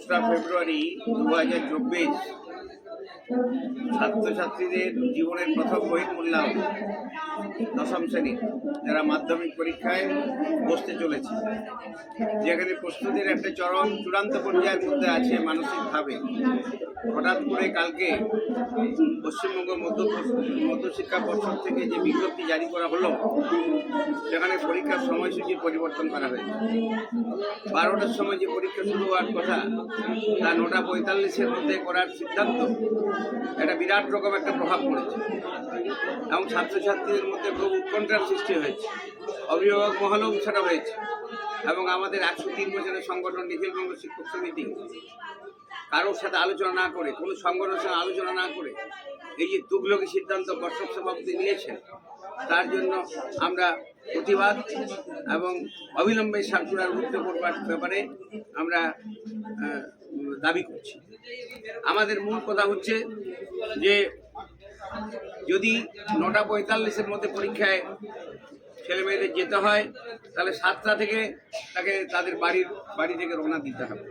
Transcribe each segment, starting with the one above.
দোসরা ফেব্রুয়ারি দু হাজার চব্বিশ ছাত্রছাত্রীদের জীবনের প্রথম বহির্মূল্যায়ন দশম শ্রেণি, যারা মাধ্যমিক পরীক্ষায় বসতে চলেছে। যেখানে প্রস্তুতির একটা চরম চূড়ান্ত পর্যায়ের মধ্যে আছে মানসিকভাবে। হঠাৎ করে কালকে পশ্চিমবঙ্গ মধ্য মধ্যশিক্ষা পর্ষদ থেকে যে বিজ্ঞপ্তি জারি করা হলো, সেখানে পরীক্ষার সময়সূচি পরিবর্তন করা হয়েছে। বারোটার সময় যে পরীক্ষা শুরু হওয়ার কথা, তা নটা পঁয়তাল্লিশের মধ্যে করার সিদ্ধান্ত এটা বিরাট রকম একটা প্রভাব পড়েছে। এবং ছাত্রছাত্রীদের মধ্যে খুব উৎকণ্ঠার সৃষ্টি হয়েছে। অভিভাবক মহলেও সেটা হয়েছে। এবং আমাদের একশো তিন বছরের সংগঠন নিখিলবঙ্গ শিক্ষক সমিতি কারোর সাথে আলোচনা না করে, কোনো সংগঠনের সাথে আলোচনা না করে এই যে তুগলকি সিদ্ধান্ত পর্ষদ সভাপতি নিয়েছেন, তার জন্য আমরা প্রতিবাদ এবং অবিলম্বে সার্কুলার উঠতে করবার ব্যাপারে আমরা দাবি করছি। আমাদের মূল কথা হচ্ছে যে যদি নটা পঁয়তাল্লিশের মধ্যে পরীক্ষায় ছেলে মেয়েদের যেতে হয়, তাহলে সাতটা থেকে তাকে তাদের বাড়ির, বাড়ি থেকে রওনা দিতে হবে।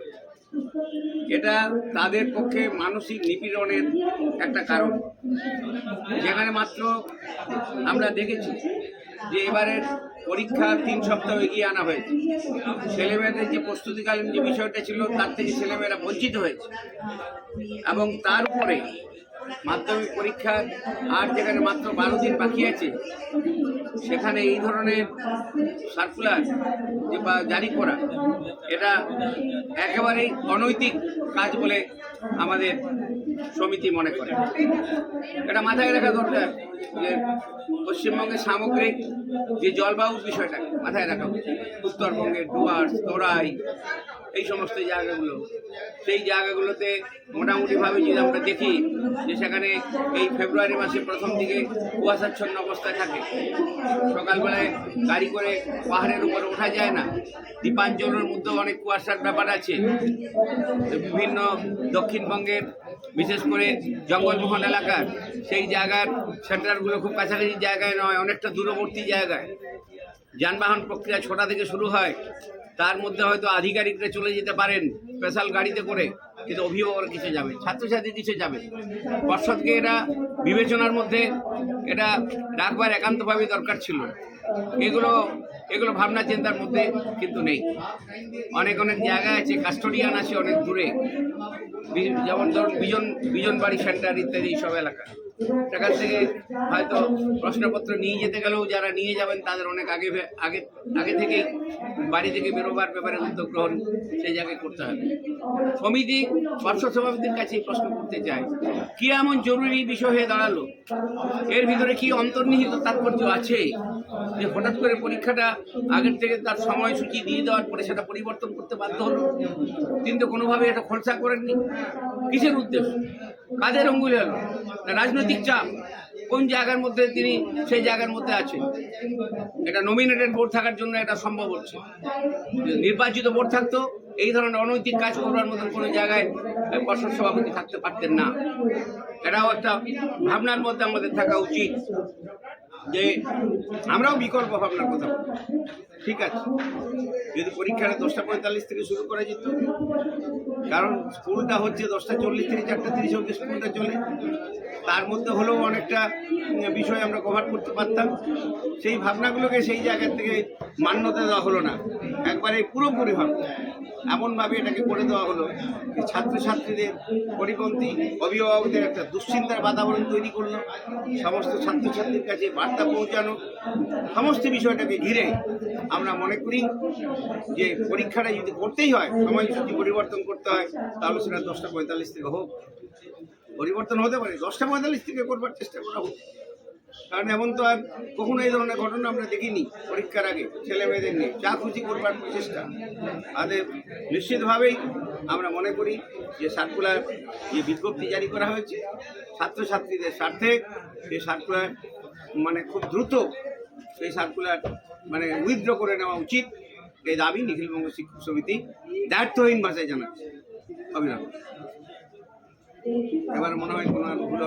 এটা তাদের পক্ষে মানসিক নিপীড়নের একটা কারণ। যেখানে মাত্র আমরা দেখেছি যে এবারের পরীক্ষা তিন সপ্তাহ এগিয়ে আনা হয়েছে। ছেলেমেয়েদের যে প্রস্তুতিকালীন যে বিষয়টা ছিল, তার থেকে ছেলেমেয়েরা বঞ্চিত হয়েছে। এবং তার উপরে মাধ্যমিক পরীক্ষা আর যেখানে মাত্র বারো দিন বাকি আছে, সেখানে এই ধরনের সার্কুলার যে বা জারি করা, এটা একেবারেই অনৈতিক কাজ বলে আমাদের সমিতি মনে করে এটা মাথায় রাখা দরকার যে পশ্চিমবঙ্গের সামগ্রিক যে জলবায়ু বিষয়টা মাথায় রাখা। উত্তরবঙ্গের ডুয়ার্স, তোরাই এই সমস্ত জায়গাগুলো। সেই জায়গাগুলোতে মোটামুটিভাবে যদি আমরা দেখি যে সেখানে এই ফেব্রুয়ারি মাসের প্রথম দিকে কুয়াশাচ্ছন্ন অবস্থায় থাকে। সকালবেলায় গাড়ি করে পাহাড়ের উপরে ওঠা যায় না। দ্বীপাঞ্চলের মধ্যেও অনেক কুয়াশার ব্যাপার আছে। বিভিন্ন দক্ষিণবঙ্গের, বিশেষ করে জঙ্গলমোহন এলাকার, সেই জায়গার সেন্টারগুলো খুব কাছাকাছি জায়গায় নয়, অনেকটা দূরবর্তী জায়গায়। যানবাহন প্রক্রিয়া ছোটা থেকে শুরু হয়। তার মধ্যে হয়তো আধিকারিকরা চলে যেতে পারেন স্পেশাল গাড়িতে করে, কিন্তু অভিভাবকরা কিছু যাবে? ছাত্রছাত্রী কিছু যাবে? পর্ষদকে এটা বিবেচনার মধ্যে, এটা রাখবার একান্তভাবে দরকার ছিল। এগুলো এগুলো ভাবনা চিন্তার মধ্যে কিন্তু নেই। অনেক অনেক জায়গা আছে, কাস্টোডিয়ান আছে অনেক দূরে। যেমন ধরুন বিজন বিজন বাড়ি সেন্টার ইত্যাদি সব এলাকা। সেখান থেকে হয়তো প্রশ্নপত্র নিয়ে যেতে গেলেও যারা নিয়ে যাবেন, তাদের অনেক আগে আগে আগে থেকেই বাড়ি থেকে বেরোবার ব্যাপারে উদ্যোগ গ্রহণ সেই জায়গায় করতে হবে। সমিতি পর্ষদ সভাপতির কাছে প্রশ্ন করতে চাই, কি এমন জরুরি বিষয় হয়ে দাঁড়াল? এর ভিতরে কি অন্তর্নিহিত তাৎপর্য আছে? যে হঠাৎ করে পরীক্ষাটা আগের থেকে তার সময়সূচি দিয়ে দেওয়ার পরে সেটা পরিবর্তন করতে বাধ্য হলো? কিন্তু কোনোভাবে এটা খরচা করেননি। কিসের উদ্দেশ্য? কাদের অঙ্গুলি হলো না, রাজনৈতিক চাপ? কোন জায়গার মধ্যে তিনি সেই জায়গার মধ্যে আছেন? এটা নমিনেটেড বোর্ড থাকার জন্য এটা সম্ভব হচ্ছে। নির্বাচিত বোর্ড থাকতো, এই ধরনের অনৈতিক কাজ করবার মতন কোনো জায়গায় পর্ষদ সভাপতি থাকতে পারতেন না। এটাও একটা ভাবনার মধ্যে আমাদের থাকা উচিত যে আমরাও বিকল্প ভাবনার কথা। ঠিক আছে। যদি পরীক্ষাটা দশটা পঁয়তাল্লিশ থেকে শুরু করা যেত, কারণ স্কুলটা হচ্ছে দশটা চল্লিশ থেকে চারটা তিরিশ অব্দি স্কুলটা চলে। তার মধ্যে হলেও অনেকটা বিষয় আমরা কভার করতে পারতাম। সেই ভাবনাগুলোকে সেই জায়গা থেকে মান্যতা দেওয়া হলো না। একবারে পুরোপুরিভাবে এমনভাবে এটাকে করে দেওয়া হলো যে ছাত্রছাত্রীদের পরিপন্থী অভিভাবকদের একটা দুশ্চিন্তার বাতাবরণ তৈরি করল। সমস্ত ছাত্রছাত্রীর কাছে বার্তা পৌঁছানো। সমস্ত বিষয়টাকে ঘিরে আমরা মনে করি যে পরীক্ষাটা যদি করতেই হয় সময়সূচি পরিবর্তন করতে হয়, তাহলে সেটা দশটা পঁয়তাল্লিশ থেকে হোক। পরিবর্তন হতে পারে, দশটা পঁয়তাল্লিশ থেকে করবার চেষ্টা করা হোক। কারণ এমন তো আর কখনো এই ধরনের ঘটনা আমরা দেখিনি পরীক্ষার আগে ছেলে মেয়েদের নিয়ে। যা খুশি করবার প্রচেষ্টা। তাদের নিশ্চিতভাবেই আমরা মনে করি যে সার্কুলার যে বিজ্ঞপ্তি জারি করা হয়েছে, ছাত্রছাত্রীদের স্বার্থে সেই সার্কুলার মানে খুব দ্রুত সেই সার্কুলার মানে উইথড্র করে নেওয়া উচিত। এই দাবি নিখিলবঙ্গ শিক্ষক সমিতি দায়িত্বহীন ভাষায় জানাচ্ছে। অভিনন্দন এবার মনে হয় কোনো আর ভুল।